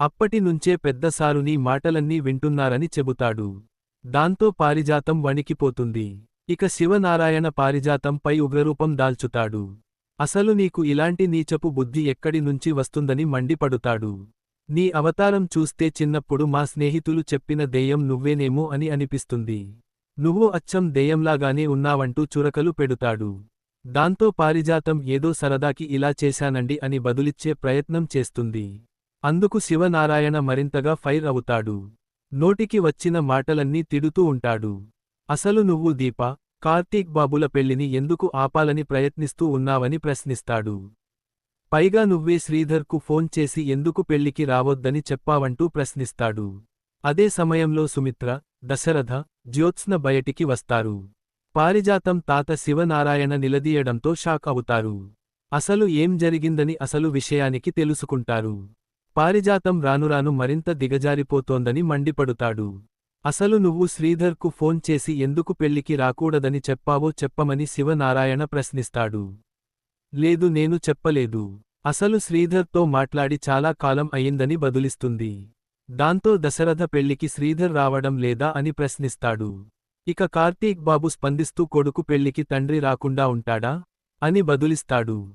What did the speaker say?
అప్పటినుంచే పెద్దసారు నీ మాటలన్నీ వింటున్నారని చెబుతాడు. దాంతో పారిజాతం వణికిపోతుంది. ఇక శివనారాయణ పారిజాతంపై ఉగ్రరూపం దాల్చుతాడు. అసలు నీకు ఇలాంటి నీచపు బుద్ధి ఎక్కడి నుంచి వస్తుందని మండిపడుతాడు. నీ అవతారం చూస్తే చిన్నప్పుడు మా స్నేహితులు చెప్పిన దెయ్యం నువ్వేనేమో అని అనిపిస్తుంది. నువ్వు అచ్చం దెయ్యంలాగానే ఉన్నావంటూ చురకలు పెడుతాడు. దాంతో పారిజాతం ఏదో సరదాకి ఇలా చేశానండి అని బదులిచ్చే ప్రయత్నం చేస్తుంది. అందుకు శివనారాయణ మరింతగా ఫైర్ అవుతాడు. నోటికి వచ్చిన మాటలన్నీ తిడుతూ ఉంటాడు. అసలు నువ్వు దీప కార్తీక్ బాబుల పెళ్ళిని ఎందుకు ఆపాలని ప్రయత్నిస్తూ ఉన్నావని ప్రశ్నిస్తాడు. పైగా నువ్వే శ్రీధర్కు ఫోన్ చేసి ఎందుకు పెళ్ళికి రావొద్దని చెప్పావంటూ ప్రశ్నిస్తాడు. అదే సమయంలో సుమిత్ర దశరథ జ్యోత్స్న బయటికి వస్తారు. పారిజాతం తాత శివనారాయణ నిలదీయడంతో షాక్ అవుతారు. అసలు ఏం జరిగిందని అసలు విషయానికి తెలుసుకుంటారు. పారిజాతం రానురాను మరింత దిగజారిపోతోందని మండిపడుతాడు. అసలు నువ్వు శ్రీధర్కు ఫోన్ చేసి ఎందుకు పెళ్ళికి రాకూడదని చెప్పావో చెప్పమని శివనారాయణ ప్రశ్నిస్తాడు. లేదు నేను చెప్పలేదు. అసలు శ్రీధర్తో మాట్లాడి చాలా కాలం అయిందని బదులిస్తుంది. దాంతో దశరథ పెళ్ళికి శ్రీధర్ రావడం లేదా అని ప్రశ్నిస్తాడు. ఇక కార్తీక్ బాబు స్పందిస్తూ కొడుకు పెళ్ళికి తండ్రి రాకుండా ఉంటాడా? అని బదులిస్తాడు.